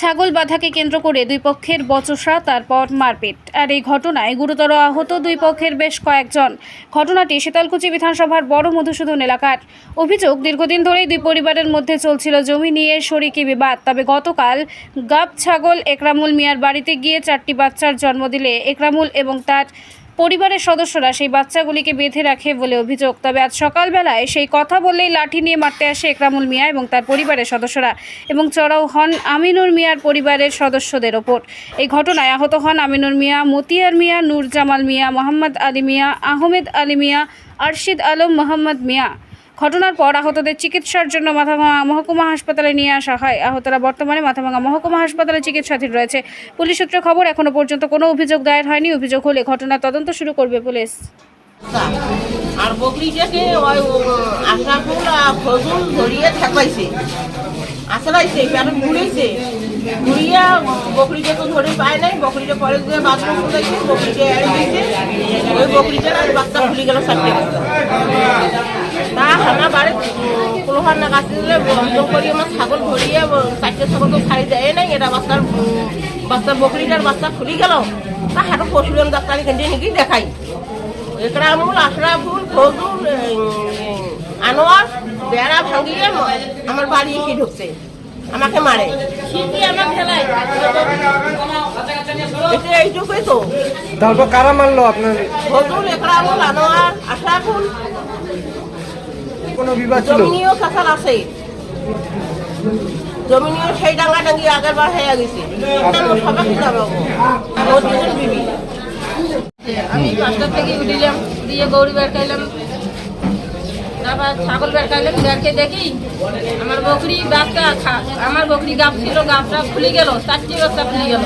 ছাগল বাধাকে কেন্দ্র করে দুই পক্ষের বচসা, তারপর মারপিট। আর এই ঘটনায় গুরুতর আহত দুই পক্ষের বেশ কয়েকজন। ঘটনাটি শীতলকুচি বিধানসভার বড় মধুসূদন এলাকার। অভিযোগ, দীর্ঘদিন ধরেই দুই পরিবারের মধ্যে চলছিল জমি নিয়ে শরিকি বিবাদ। তবে গতকাল গাব ছাগল একরামুল মিয়ার বাড়িতে গিয়ে চারটি বাচ্চার জন্ম দিলে একরামুল এবং তার পরিবারের সদস্যরা সেই বাচ্চাগুলিকে বেঁধে রাখে বলে অভিযোগ। তবে আজ সকালবেলায় সেই কথা বললেই লাঠি নিয়ে মারতে আসে একরামুল মিয়া এবং তার পরিবারের সদস্যরা এবং চড়াও হন আমিনুর মিয়ার পরিবারের সদস্যদের ওপর। এই ঘটনায় আহত হন আমিনুর মিয়া, মতিয়ার মিয়া, নূর জামাল মিয়া, মোহাম্মদ আলী মিয়া, আহমেদ আলী মিয়া, আরশিদ আলম, মোহাম্মদ মিয়া। ঘটনার পর আহতদের চিকিৎসার জন্য মাথাভাঙা মহকুমা হাসপাতালে নিয়ে আসা হয়। আহতরা বর্তমানে মাথাভাঙা মহকুমা হাসপাতালে চিকিৎসাধীন রয়েছে। পুলিশ সূত্রে খবর, এখনও পর্যন্ত কোনো অভিযোগ দায়ের হয়নি। অভিযোগ হলে ঘটনার তদন্ত শুরু করবে পুলিশ। আর বকরিটাকে ওই আশরাফুল আর ফজুল ধরিয়ে থাকাইছে আসলাইছে কেন ঘুরেছে ঘুরিয়া বকরিটা তো ধরে পায় নাই বকরিটা পরে গিয়ে বাথরুম করেছে বকরিটা এড়ে দিয়েছে ওই বকরিটার আর বাচ্চা খুলে গেল বাচ্চা তা হানা বাড়ি কোলোহার দিলে বন্ধ করি আমার ছাগল ধরিয়ে চারটে ছাগল তো ছাড়ি দেয় নাই এটা বাচ্চার বাচ্চার বকরিটার বাচ্চা খুলে গেল। তা হাঁটো পশুজন ডাক্তারি কেন্দ্রে নাকি দেখাই। একরামুল আশরাফুল ফজুল আনোয়ার বেড়া ভাঙিয়ে আমার বাড়ি এসে ঢুকছে। আমাকে মারে। এইটুকুই তো। তারপর কারা মারলো আপনার? ফজুল একরামুল আনোয়ার আশরাফুল কোনো বিবাদ ছিল? জমিনীয় কাঁচাল আছে। জমিনীয় সেই ডাঙ্গা ডাঙ্গি আগের বার হয়ে গেছে। সবাই যাব ও দুজন বিবি। আমি পাঁচটার থেকে উঠিলাম দিয়ে গৌরী বের খাইলাম তারপর ছাগল বের খাইলাম দেখি আমার বকরি বাচ্চা খা- আমার বকরি গাপ ছিল গাপটা খুলে গেল চারটি বাচ্চা খুলে গেল।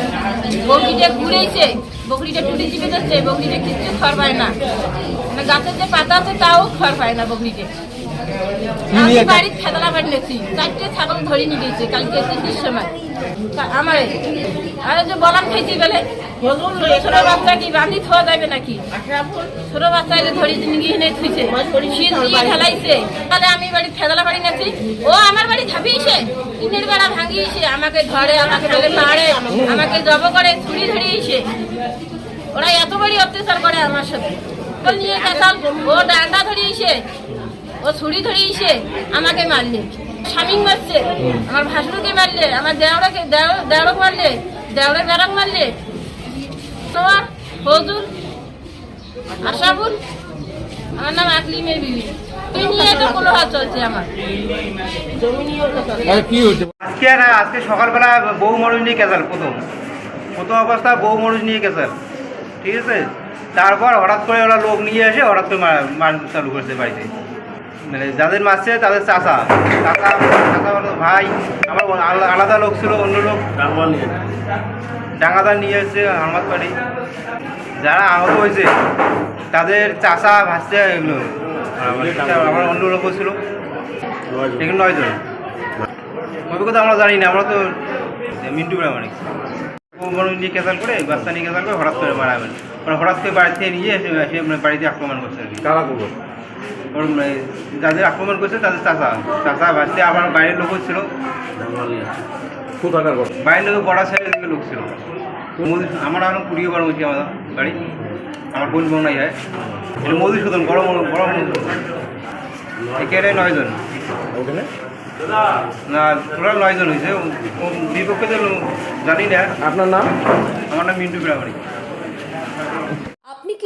বকরিটা ঘুরেছে বকরিটা টুটি চিপে যাচ্ছে বকরিটা কিচ্ছু খড় পায় না। মানে গাছের যে পাতা আছে তাও খড় পায় না বকরিকে। আমি বাড়ির খেতলা বাড়ি নেছি চারটে ছাগল ধরে নিয়ে গেছে কালকে সময়। আমার আরে যে বলাম খাইছি বেলে বাচ্চা কি যাবে নাকি? ধরি থুইছে। খেলাইছে। তাহলে আমি বাড়ি ও আমার বাড়ি ভাঙিয়েছে। আমাকে আমাকে মারে, আমাকে করে ধরিয়েছে। ওরা অত্যাচার করে আমার সাথে। ও ধরিয়েছে। ও ছুরি ধরিয়েছে। আমাকে মারলে। স্বামী মারছে। আমার ভাসুরকে মারলে। আমার দেওড়াকে দেওড়ক মারলে। দেওড়ে বেড়াক মারলে। ফজুল আশাবুল আমার নাম আকলিমের বিবি। আজকে না আজকে সকালবেলা বউ মরুজ নিয়ে গেছাল প্রথম। প্রথম অবস্থা বউ মরুজ নিয়ে গেছাল ঠিক আছে? তারপর হঠাৎ করে ওরা লোক নিয়ে এসে হঠাৎ করে মার মার চালু করেছে বাড়িতে। মানে যাদের মারছে তাদের চাচা। চাচা চাচা হলো ভাই। আমার আলাদা লোক ছিল অন্য লোক। ডাঙ্গাদার নিয়ে এসেছে বাড়ি যারা আহত হয়েছে তাদের চাচা ভাসছে এগুলো। আমার- অন্য লোকও ছিল। এখানে নয়জন। অভিজ্ঞতা আমরা জানি না আমরা তো মিন্টু প্রামাণিক মানুষ নিয়ে কেসাল করে বাচ্চা নিয়ে কেসাল করে হঠাৎ করে মারাবেন মানে হঠাৎ করে বাড়ি থেকে নিয়ে এসে মানে বাড়িতে আক্রমণ করছে আর কি। ওর যাদের আক্রমণ করছে তাদের চাষা চাষা বাড়িতে আমার বাইরের লোকও ছিল। কোথাকার বাইরের লোক বড়া সাইডের দিকে লোক ছিল। আমার এখন কুড়িয়ে বড় হয়েছে আমার বাড়ি। আমার বোন বোন নাই হয় এটা মধুসূদন বড় বড় মধুসূদন একেবারে নয়জন ওখানে? না টোটাল নয়জন হয়েছে। বিপক্ষে জানি না। আপনার নাম? আমার নাম মিন্টু আপনি